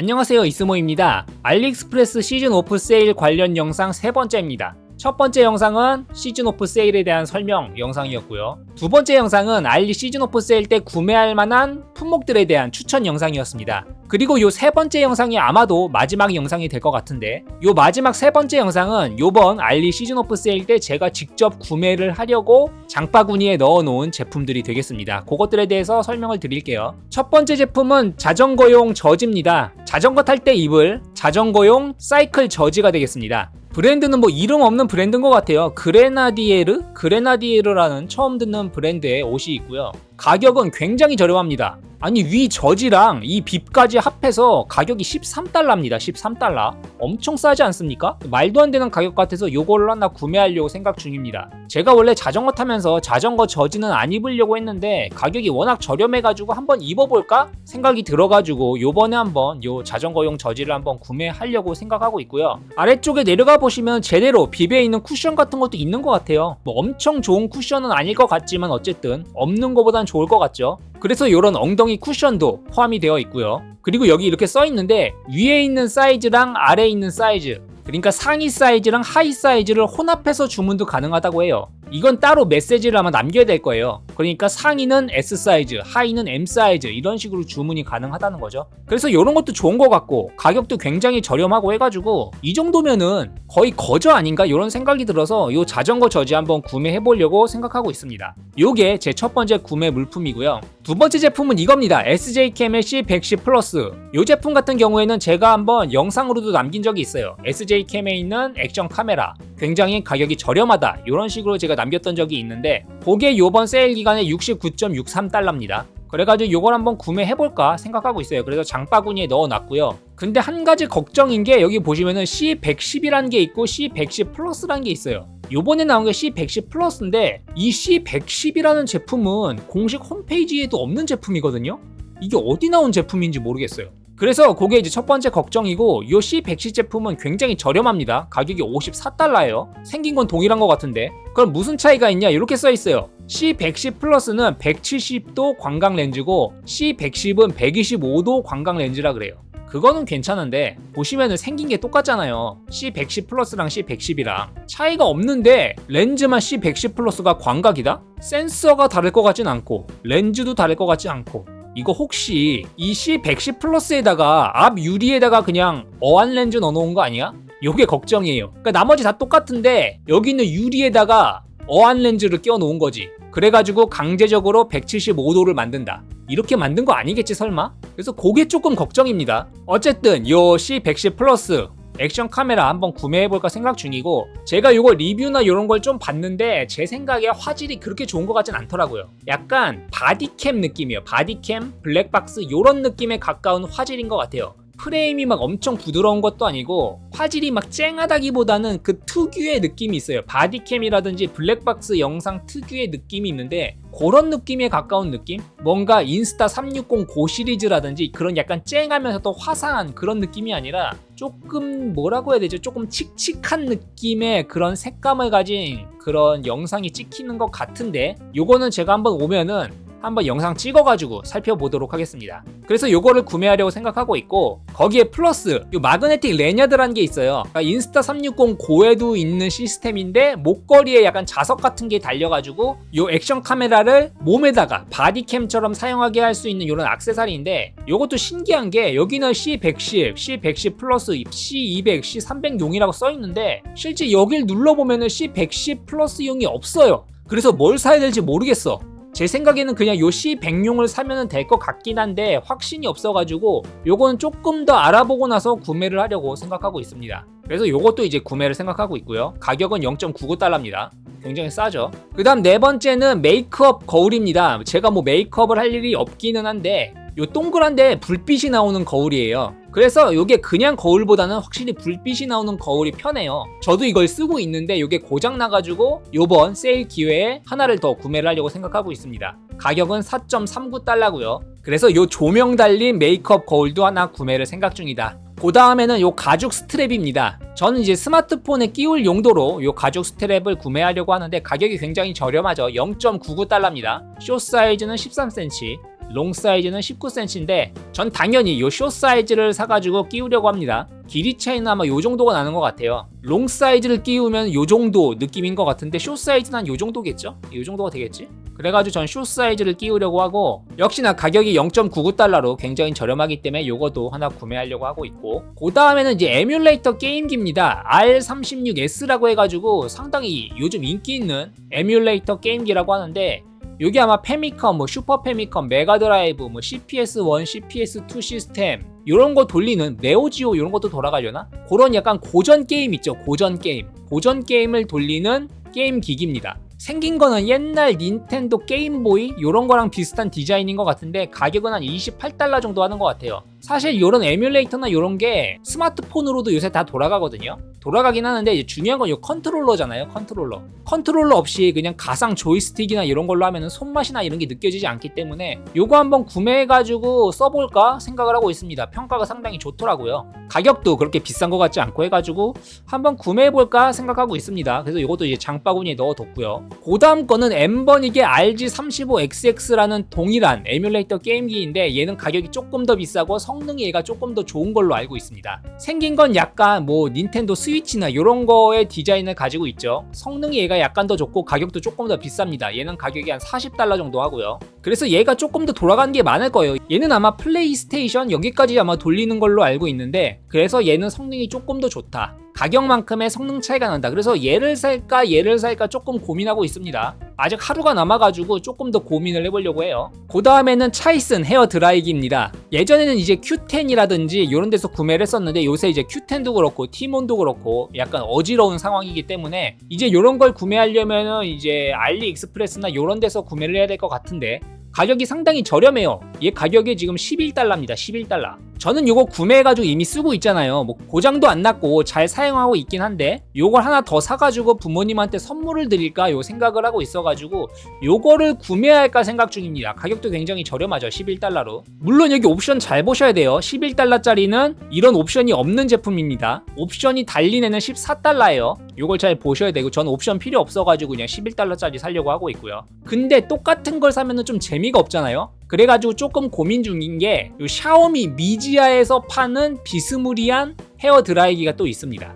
안녕하세요 이스모입니다. 알리익스프레스 시즌 오프 세일 관련 영상 세 번째입니다. 첫 번째 영상은 시즌 오프 세일에 대한 설명 영상이었고요. 두 번째 영상은 알리 시즌 오프 세일 때 구매할 만한 품목들에 대한 추천 영상이었습니다. 그리고 요 세 번째 영상이 아마도 마지막 영상이 될 것 같은데 요 마지막 세 번째 영상은 요번 알리 시즌 오프 세일 때 제가 직접 구매를 하려고 장바구니에 넣어 놓은 제품들이 되겠습니다. 그것들에 대해서 설명을 드릴게요. 첫 번째 제품은 자전거용 저지입니다. 자전거 탈 때 입을 자전거용 사이클 저지가 되겠습니다. 브랜드는 뭐 이름 없는 브랜드인 것 같아요. 그레나디에르? 그레나디에르라는 처음 듣는 브랜드의 옷이 있고요. 가격은 굉장히 저렴합니다. 아니 위 저지랑 이 빕까지 합해서 가격이 13달러입니다. 13달러. 엄청 싸지 않습니까? 말도 안 되는 가격 같아서 요거를 하나 구매하려고 생각 중입니다. 제가 원래 자전거 타면서 자전거 저지는 안 입으려고 했는데 가격이 워낙 저렴해가지고 한번 입어볼까 생각이 들어가지고 요번에 한번 요 자전거용 저지를 한번 구매하려고 생각하고 있고요. 아래쪽에 내려가 보시면 제대로 빕에 있는 쿠션 같은 것도 있는 것 같아요. 뭐 엄청 좋은 쿠션은 아닐 것 같지만 어쨌든 없는 것보단 좋을 것 같죠. 그래서 이런 엉덩이 쿠션도 포함이 되어 있고요. 그리고 여기 이렇게 써 있는데 위에 있는 사이즈랑 아래에 있는 사이즈 그러니까 상의 사이즈랑 하의 사이즈를 혼합해서 주문도 가능하다고 해요. 이건 따로 메시지를 아마 남겨야 될 거예요. 그러니까 상의는 S 사이즈, 하의는 M 사이즈 이런 식으로 주문이 가능하다는 거죠. 그래서 이런 것도 좋은 것 같고 가격도 굉장히 저렴하고 해가지고 이 정도면은 거의 거저 아닌가 이런 생각이 들어서 이 자전거 저지 한번 구매해 보려고 생각하고 있습니다. 요게 제 첫 번째 구매 물품이고요. 두 번째 제품은 이겁니다. SJ 캠의 C110 플러스. 이 제품 같은 경우에는 제가 한번 영상으로도 남긴 적이 있어요. SJ 캠에 있는 액션 카메라. 굉장히 가격이 저렴하다. 이런 식으로 제가 남겼던 적이 있는데 그게 요번 세일 기간에 69.63달러입니다. 그래가지고 요걸 한번 구매해볼까 생각하고 있어요. 그래서 장바구니에 넣어놨고요. 근데 한 가지 걱정인 게 여기 보시면은 C110이라는 게 있고 C110 플러스라는 게 있어요. 요번에 나온 게 C110 플러스인데 이 C110이라는 제품은 공식 홈페이지에도 없는 제품이거든요. 이게 어디 나온 제품인지 모르겠어요. 그래서 그게 이제 첫 번째 걱정이고 이 C110 제품은 굉장히 저렴합니다. 가격이 54달러예요. 생긴 건 동일한 것 같은데 그럼 무슨 차이가 있냐 이렇게 써 있어요. C110 플러스는 170도 광각 렌즈고 C110은 125도 광각 렌즈라 그래요. 그거는 괜찮은데 보시면은 생긴 게 똑같잖아요. C110 플러스랑 C110이랑 차이가 없는데 렌즈만 C110 플러스가 광각이다? 센서가 다를 것 같진 않고 렌즈도 다를 것 같지 않고 이거 혹시 이 C110 플러스에다가 앞 유리에다가 그냥 어안 렌즈 넣어놓은 거 아니야? 요게 걱정이에요. 그러니까 나머지 다 똑같은데 여기 있는 유리에다가 어안 렌즈를 끼워 놓은 거지. 그래가지고 강제적으로 175도를 만든다. 이렇게 만든 거 아니겠지 설마? 그래서 그게 조금 걱정입니다. 어쨌든 요 C110 플러스 액션 카메라 한번 구매해볼까 생각 중이고 제가 이거 리뷰나 이런 걸 좀 봤는데 제 생각에 화질이 그렇게 좋은 것 같진 않더라고요 약간 바디캠 느낌이에요 바디캠 블랙박스 이런 느낌에 가까운 화질인 것 같아요 프레임이 막 엄청 부드러운 것도 아니고 화질이 막 쨍하다기보다는 그 특유의 느낌이 있어요. 바디캠이라든지 블랙박스 영상 특유의 느낌이 있는데 그런 느낌에 가까운 느낌? 뭔가 인스타 360 고 시리즈라든지 그런 약간 쨍하면서도 화사한 그런 느낌이 아니라 조금 뭐라고 해야 되죠? 조금 칙칙한 느낌의 그런 색감을 가진 그런 영상이 찍히는 것 같은데 요거는 제가 한번 오면은 한번 영상 찍어가지고 살펴보도록 하겠습니다. 그래서 요거를 구매하려고 생각하고 있고 거기에 플러스 요 마그네틱 레냐드라는 게 있어요. 그러니까 인스타 360 고에도 있는 시스템인데 목걸이에 약간 자석 같은 게 달려가지고 요 액션 카메라를 몸에다가 바디캠처럼 사용하게 할 수 있는 이런 악세사리인데 요것도 신기한 게 여기는 C110, C110 플러스, C200, C300 용이라고 써 있는데 실제 여길 눌러보면은 C110 플러스 용이 없어요. 그래서 뭘 사야 될지 모르겠어. 제 생각에는 그냥 요 C100용을 사면 될 것 같긴 한데 확신이 없어가지고 요거는 조금 더 알아보고 나서 구매를 하려고 생각하고 있습니다. 그래서 요것도 이제 구매를 생각하고 있고요. 가격은 0.99달러입니다. 굉장히 싸죠. 그 다음 네 번째는 메이크업 거울입니다. 제가 뭐 메이크업을 할 일이 없기는 한데 요 동그란데 불빛이 나오는 거울이에요. 그래서 이게 그냥 거울보다는 확실히 불빛이 나오는 거울이 편해요. 저도 이걸 쓰고 있는데 이게 고장 나가지고 요번 세일 기회에 하나를 더 구매를 하려고 생각하고 있습니다. 가격은 4.39달러고요. 그래서 요 조명 달린 메이크업 거울도 하나 구매를 생각 중이다. 그 다음에는 요 가죽 스트랩입니다. 저는 이제 스마트폰에 끼울 용도로 요 가죽 스트랩을 구매하려고 하는데 가격이 굉장히 저렴하죠. 0.99달러입니다. 쇼 사이즈는 13cm, 롱 사이즈는 19cm인데 전 당연히 요숏 사이즈를 사가지고 끼우려고 합니다. 길이 차이는 아마 요 정도가 나는 것 같아요. 롱 사이즈를 끼우면 요 정도 느낌인 것 같은데 숏 사이즈는 한요 정도겠죠? 요 정도가 되겠지? 그래가지고 전 숏 사이즈를 끼우려고 하고 역시나 가격이 0.99달러로 굉장히 저렴하기 때문에 요것도 하나 구매하려고 하고 있고 그 다음에는 이제 에뮬레이터 게임기입니다. R36S라고 해가지고 상당히 요즘 인기 있는 에뮬레이터 게임기라고 하는데 여기 아마 페미컴, 뭐 슈퍼 페미컴, 메가드라이브, 뭐 CPS1, CPS2 시스템 이런 거 돌리는 네오지오 이런 것도 돌아가려나? 그런 약간 고전 게임 있죠. 고전 게임. 고전 게임을 돌리는 게임 기기입니다. 생긴 거는 옛날 닌텐도 게임보이 이런 거랑 비슷한 디자인인 것 같은데 가격은 한 28달러 정도 하는 것 같아요. 사실 이런 에뮬레이터나 이런 게 스마트폰으로도 요새 다 돌아가거든요. 돌아가긴 하는데 이제 중요한 건 이 컨트롤러잖아요. 컨트롤러. 컨트롤러 없이 그냥 가상 조이스틱이나 이런 걸로 하면은 손맛이나 이런 게 느껴지지 않기 때문에 요거 한번 구매해가지고 써볼까 생각을 하고 있습니다. 평가가 상당히 좋더라고요. 가격도 그렇게 비싼 것 같지 않고 해가지고 한번 구매해볼까 생각하고 있습니다. 그래서 이것도 이제 장바구니에 넣어뒀고요. 그 다음 거는 엠버닉의 RG35XX-라는 동일한 에뮬레이터 게임기인데 얘는 가격이 조금 더 비싸고 성능이 얘가 조금 더 좋은 걸로 알고 있습니다. 생긴 건 약간 뭐 닌텐도 스 위치나 이런 거의 디자인을 가지고 있죠. 성능이 얘가 약간 더 좋고 가격도 조금 더 비쌉니다. 얘는 가격이 한 40달러 정도 하고요. 그래서 얘가 조금 더 돌아가는 게 많을 거예요. 얘는 아마 플레이스테이션 여기까지 아마 돌리는 걸로 알고 있는데 그래서 얘는 성능이 조금 더 좋다. 가격만큼의 성능 차이가 난다. 그래서 얘를 살까 얘를 살까 조금 고민하고 있습니다. 아직 하루가 남아가지고 조금 더 고민을 해보려고 해요. 그 다음에는 차이슨 헤어 드라이기입니다. 예전에는 이제 Q10이라든지 이런 데서 구매를 했었는데 요새 이제 Q10도 그렇고 티몬도 그렇고 약간 어지러운 상황이기 때문에 이제 이런 걸 구매하려면은 이제 알리익스프레스나 이런 데서 구매를 해야 될 것 같은데 가격이 상당히 저렴해요. 얘 가격이 지금 11달러입니다. 11달러. 저는 이거 구매해가지고 이미 쓰고 있잖아요. 뭐 고장도 안 났고 잘 사용하고 있긴 한데 요걸 하나 더 사가지고 부모님한테 선물을 드릴까 요 생각을 하고 있어가지고 요거를 구매할까 생각 중입니다. 가격도 굉장히 저렴하죠. 11달러로. 물론 여기 옵션 잘 보셔야 돼요. 11달러짜리는 이런 옵션이 없는 제품입니다. 옵션이 달린 애는 14달러예요. 요걸 잘 보셔야 되고 저는 옵션 필요 없어가지고 그냥 11달러짜리 살려고 하고 있고요. 근데 똑같은 걸 사면은 좀 재미가 없잖아요. 그래가지고 조금 고민 중인 게 샤오미 미지 아에서 파는 비스무리한 헤어 드라이기가 또 있습니다.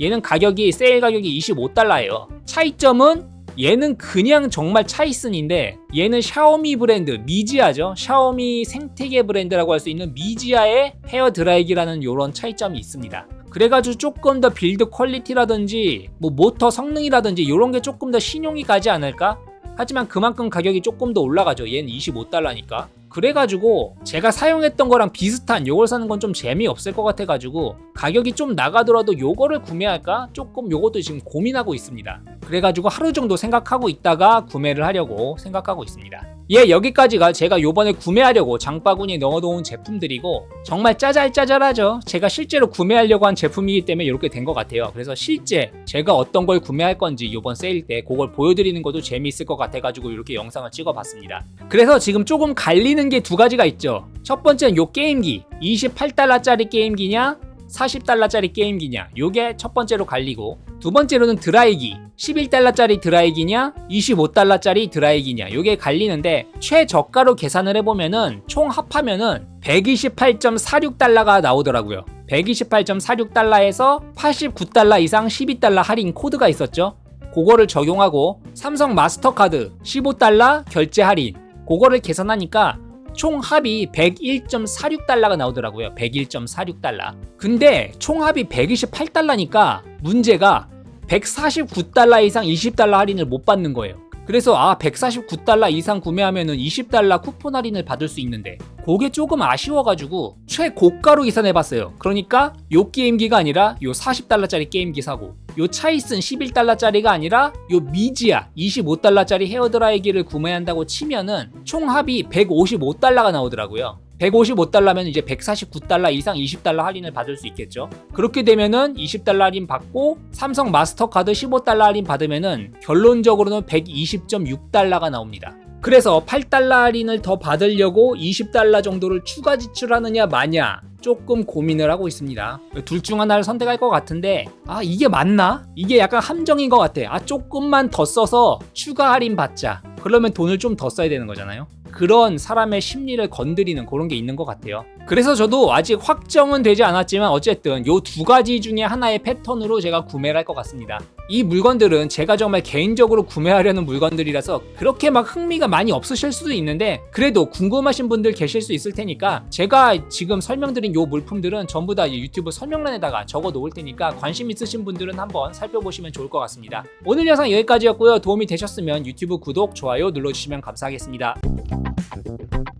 얘는 가격이 세일 가격이 25달러예요. 차이점은 얘는 그냥 정말 차이슨인데 얘는 샤오미 브랜드 미지아죠. 샤오미 생태계 브랜드라고 할 수 있는 미지아의 헤어 드라이기라는 이런 차이점이 있습니다. 그래가지고 조금 더 빌드 퀄리티라든지 뭐 모터 성능이라든지 이런 게 조금 더 신용이 가지 않을까? 하지만 그만큼 가격이 조금 더 올라가죠. 얘는 25달러니까. 그래가지고 제가 사용했던 거랑 비슷한 요걸 사는 건 좀 재미없을 것 같아가지고 가격이 좀 나가더라도 요거를 구매할까? 조금 요것도 지금 고민하고 있습니다. 그래가지고 하루 정도 생각하고 있다가 구매를 하려고 생각하고 있습니다. 예, 여기까지가 제가 요번에 구매하려고 장바구니에 넣어놓은 제품들이고 정말 짜잘짜잘하죠. 제가 실제로 구매하려고 한 제품이기 때문에 이렇게 된 것 같아요. 그래서 실제 제가 어떤 걸 구매할 건지 요번 세일 때 그걸 보여드리는 것도 재미있을 것 같아가지고 이렇게 영상을 찍어봤습니다. 그래서 지금 조금 갈리는 게 두 가지가 있죠. 첫 번째는 요 게임기 28달러짜리 게임기냐 40달러짜리 게임기냐 요게 첫 번째로 갈리고 두 번째로는 드라이기 11달러짜리 드라이기냐 25달러짜리 드라이기냐 요게 갈리는데 최저가로 계산을 해보면은 총 합하면은 128.46달러가 나오더라고요 128.46달러에서 89달러 이상 12달러 할인 코드가 있었죠 그거를 적용하고 삼성 마스터카드 15달러 결제 할인 그거를 계산하니까 총 합이 101.46달러가 나오더라고요. 101.46달러. 근데 총 합이 128달러니까 문제가 149달러 이상 20달러 할인을 못 받는 거예요. 그래서 아 149달러 이상 구매하면은 20달러 쿠폰 할인을 받을 수 있는데 그게 조금 아쉬워가지고 최고가로 계산해봤어요. 그러니까 요 게임기가 아니라 요 40달러짜리 게임기 사고 요 차이슨 11달러짜리가 아니라 요 미지아 25달러짜리 헤어드라이기를 구매한다고 치면은 총 합이 155달러가 나오더라고요. 155달러면 이제 149달러 이상 20달러 할인을 받을 수 있겠죠. 그렇게 되면은 20달러 할인 받고 삼성 마스터카드 15달러 할인 받으면은 결론적으로는 120.6달러가 나옵니다. 그래서 8달러 할인을 더 받으려고 20달러 정도를 추가 지출하느냐 마냐 조금 고민을 하고 있습니다. 둘 중 하나를 선택할 것 같은데 아 이게 맞나? 이게 약간 함정인 것 같아. 아 조금만 더 써서 추가 할인 받자. 그러면 돈을 좀 더 써야 되는 거잖아요. 그런 사람의 심리를 건드리는 그런 게 있는 것 같아요. 그래서 저도 아직 확정은 되지 않았지만 어쨌든 요 두 가지 중에 하나의 패턴으로 제가 구매를 할 것 같습니다. 이 물건들은 제가 정말 개인적으로 구매하려는 물건들이라서 그렇게 막 흥미가 많이 없으실 수도 있는데 그래도 궁금하신 분들 계실 수 있을 테니까 제가 지금 설명드린 요 물품들은 전부 다이 유튜브 설명란에다가 적어 놓을 테니까 관심 있으신 분들은 한번 살펴보시면 좋을 것 같습니다. 오늘 영상 여기까지였고요. 도움이 되셨으면 유튜브 구독, 좋아요 눌러주시면 감사하겠습니다. Thank you.